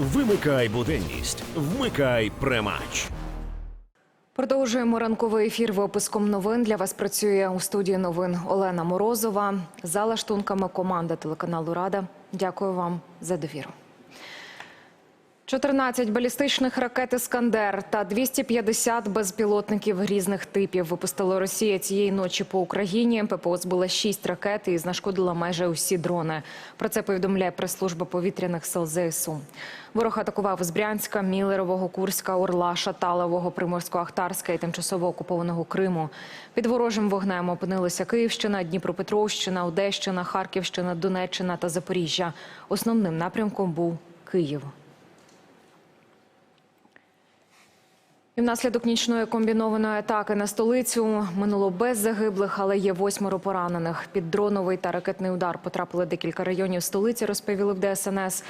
Вимикай буденність, вмикай премач. Продовжуємо ранковий ефір випуском новин. Для вас працює у студії новин Олена Морозова. За лаштунками команда телеканалу Рада. Дякую вам за довіру. 14 балістичних ракет «Іскандер» та 250 безпілотників різних типів випустила Росія цієї ночі по Україні. ППО збила 6 ракет і знешкодила майже усі дрони. Про це повідомляє прес-служба повітряних сил ЗСУ. Ворог атакував з Брянська, Мілерового, Курська, Орла, Шаталового, Приморсько-Ахтарська і тимчасово окупованого Криму. Під ворожим вогнем опинилися Київщина, Дніпропетровщина, Одещина, Харківщина, Донеччина та Запоріжжя. Основним напрямком був Київ. І внаслідок нічної комбінованої атаки на столицю минуло без загиблих, але є восьмеро поранених. Під дроновий та ракетний удар потрапили декілька районів столиці, розповіли в ДСНС.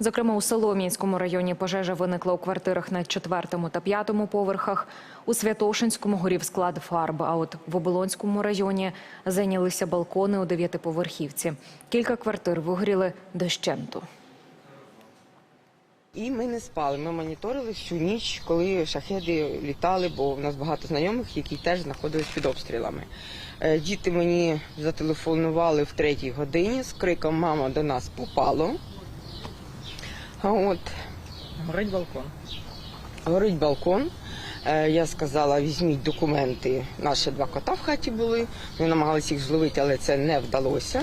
Зокрема, у Солом'янському районі пожежа виникла у квартирах на четвертому та п'ятому поверхах. У Святошинському горів склад фарб. А от в Оболонському районі зайнялися балкони у дев'ятиповерхівці. Кілька квартир вигоріли дощенту. І ми не спали. Ми моніторили всю ніч, коли шахеди літали, бо в нас багато знайомих, які теж знаходились під обстрілами. Е, Діти мені зателефонували в третій годині з криком Мама до нас попало. А от Горить балкон. горить балкон. Е, Я сказала, візьміть документи. Наші два кота в хаті були. Ми намагалися їх зловити, але це не вдалося.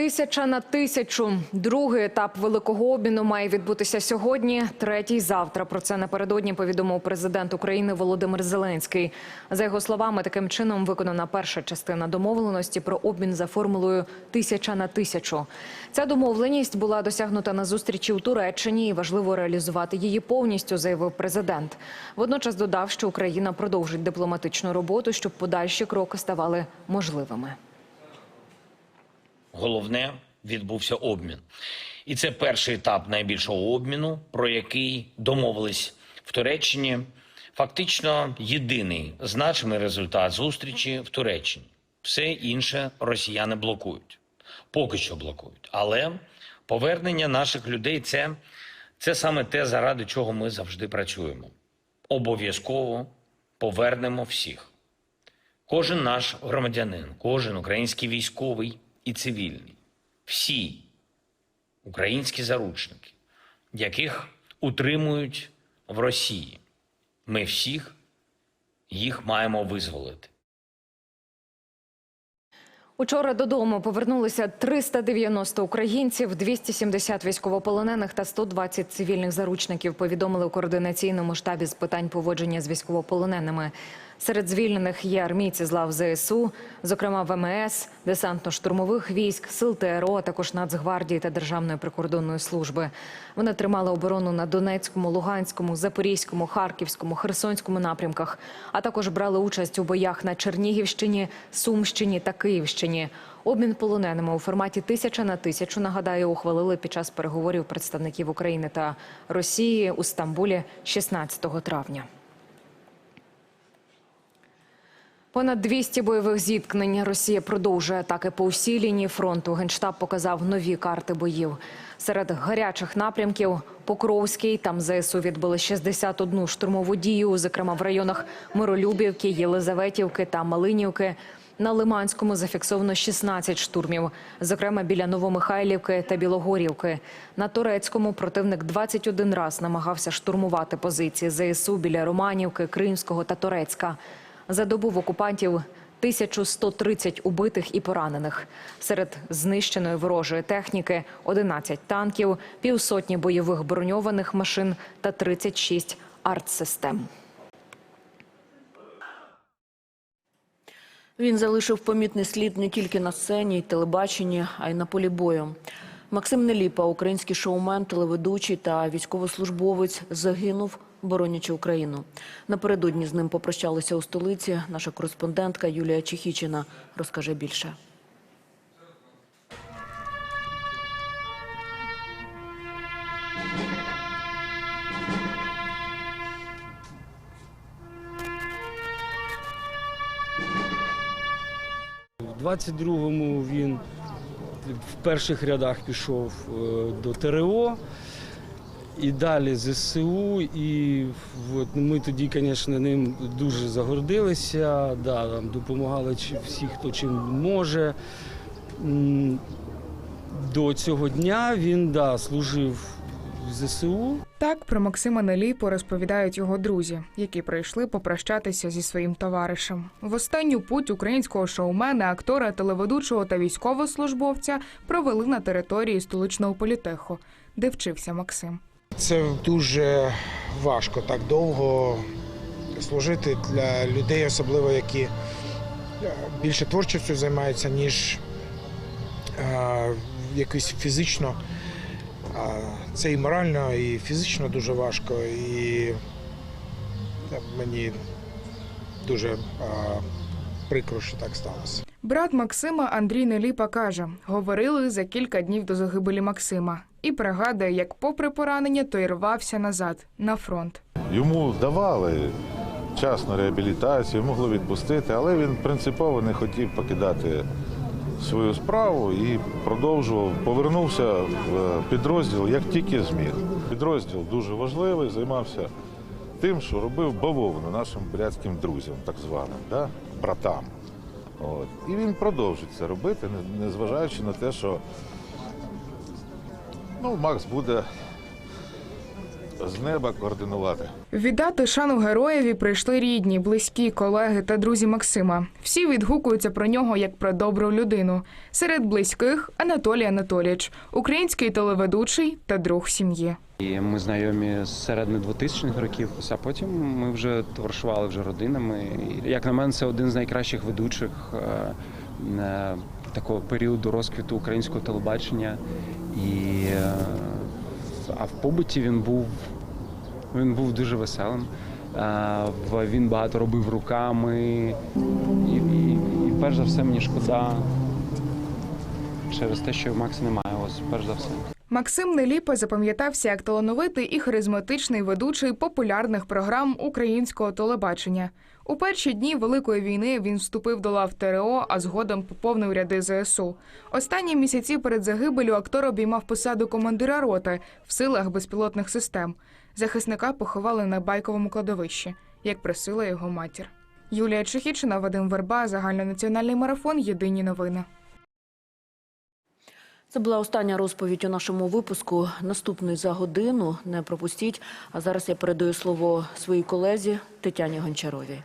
Тисяча на тисячу. Другий етап великого обміну має відбутися сьогодні, третій завтра. Про це напередодні повідомив президент України Володимир Зеленський. За його словами, таким чином виконана перша частина домовленості про обмін за формулою тисяча на тисячу. Ця домовленість була досягнута на зустрічі у Туреччині, і важливо реалізувати її повністю, заявив президент. Водночас додав, що Україна продовжить дипломатичну роботу, щоб подальші кроки ставали можливими. Головне відбувся обмін. І це перший етап найбільшого обміну, про який домовились в Туреччині. Фактично єдиний значимий результат зустрічі в Туреччині. Все інше росіяни блокують, поки що блокують. Але повернення наших людей це, це саме те, заради чого ми завжди працюємо. Обов'язково повернемо всіх. Кожен наш громадянин, кожен український військовий і цивільний, всі українські заручники, яких утримують в Росії. Ми всіх їх маємо визволити. Учора додому повернулися 390 українців, 270 військовополонених та 120 цивільних заручників. Повідомили у координаційному штабі з питань поводження з військовополоненими. Серед звільнених є армійці з лав ЗСУ, зокрема ВМС, десантно-штурмових військ, сил ТРО, а також Нацгвардії та Державної прикордонної служби. Вони тримали оборону на Донецькому, Луганському, Запорізькому, Харківському, Херсонському напрямках, а також брали участь у боях на Чернігівщині, Сумщині та Київщині. Обмін полоненими у форматі тисяча на тисячу нагадаю ухвалили під час переговорів представників України та Росії у Стамбулі 16 травня. Понад 200 бойових зіткнень Росія продовжує атаки по усій лінії фронту. Генштаб показав нові карти боїв. Серед гарячих напрямків Покровський. Там ЗСУ відбили 61 штурмову дію, зокрема в районах Миролюбівки, Єлизаветівки та Малинівки. На Лиманському зафіксовано 16 штурмів, зокрема біля Новомихайлівки та Білогорівки. На Турецькому противник 21 раз намагався штурмувати позиції ЗСУ біля Романівки, Кримського та Турецька. За добу в окупантів 1130 убитих і поранених. Серед знищеної ворожої техніки 11 танків, півсотні бойових броньованих машин та 36 артсистем. Він залишив помітний слід не тільки на сцені й телебаченні, а й на полі бою. Максим Неліпа, український шоумен, телеведучий та військовослужбовець, загинув, боронячи Україну. Напередодні з ним попрощалися у столиці. Наша кореспондентка Юлія Чехічина розкаже більше. В 22-му він в перших рядах пішов е, до ТРО. І далі ЗСУ, і от, ми тоді, звісно, ним дуже загордилися, да, там, допомагали всі, хто чим може. До цього дня він да, служив в ЗСУ. Так про Максима Неліпо розповідають його друзі, які прийшли попрощатися зі своїм товаришем. В останню путь українського шоумена, актора, телеведучого та військовослужбовця провели на території столичного політеху, де вчився Максим. Це дуже важко так довго служити для людей, особливо які е, більше творчістю займаються, ніж е, якось фізично. А Це і морально, і фізично дуже важко. І мені дуже прикро, що так сталося. Брат Максима Андрій Неліпа каже: говорили за кілька днів до загибелі Максима і пригадує, як, попри поранення, той рвався назад на фронт. Йому давали час на реабілітацію, могли відпустити, але він принципово не хотів покидати свою справу і продовжував. Повернувся в підрозділ як тільки зміг. Підрозділ дуже важливий, займався тим, що робив бавовну нашим брядським друзям, так званим, да? братам. От. І він продовжить це робити, не- незважаючи на те, що ну, Макс буде з неба координувати. Віддати шану героєві прийшли рідні, близькі, колеги та друзі Максима. Всі відгукуються про нього як про добру людину. Серед близьких Анатолій Анатолійович, український телеведучий та друг сім'ї. І ми знайомі з середини 2000-х років, а потім ми вже товаришували вже родинами. І, як на мене, це один з найкращих ведучих е, е, такого періоду розквіту українського телебачення. І, е, а в побуті він був, він був дуже веселим. Він багато робив руками. І, і, і перш за все мені шкода через те, що Макса немає. Ось перш за все. Максим Неліпа запам'ятався як талановитий і харизматичний ведучий популярних програм українського телебачення. У перші дні Великої війни він вступив до лав ТРО, а згодом поповнив ряди ЗСУ. Останні місяці перед загибелю актор обіймав посаду командира роти в силах безпілотних систем. Захисника поховали на байковому кладовищі, як просила його матір. Юлія Чехічина, Вадим Верба, загальнонаціональний марафон. Єдині новини. Це була остання розповідь у нашому випуску. Наступний за годину не пропустіть. А зараз я передаю слово своїй колезі Тетяні Гончаровій.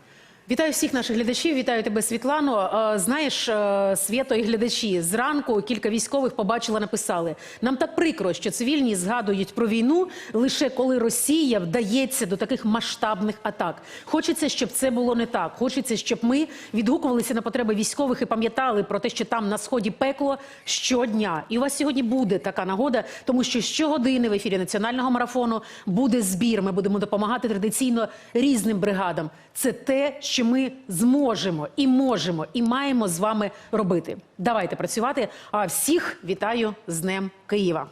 Вітаю всіх наших глядачів. Вітаю тебе, Світлано. Е, Знаєш, е, свято і глядачі зранку кілька військових побачила, написали. Нам так прикро, що цивільні згадують про війну лише коли Росія вдається до таких масштабних атак. Хочеться, щоб це було не так. Хочеться, щоб ми відгукувалися на потреби військових і пам'ятали про те, що там на сході пекло щодня. І у вас сьогодні буде така нагода, тому що щогодини в ефірі національного марафону буде збір. Ми будемо допомагати традиційно різним бригадам. Це те, що ми зможемо і можемо, і маємо з вами робити. Давайте працювати. А всіх вітаю з Днем Києва.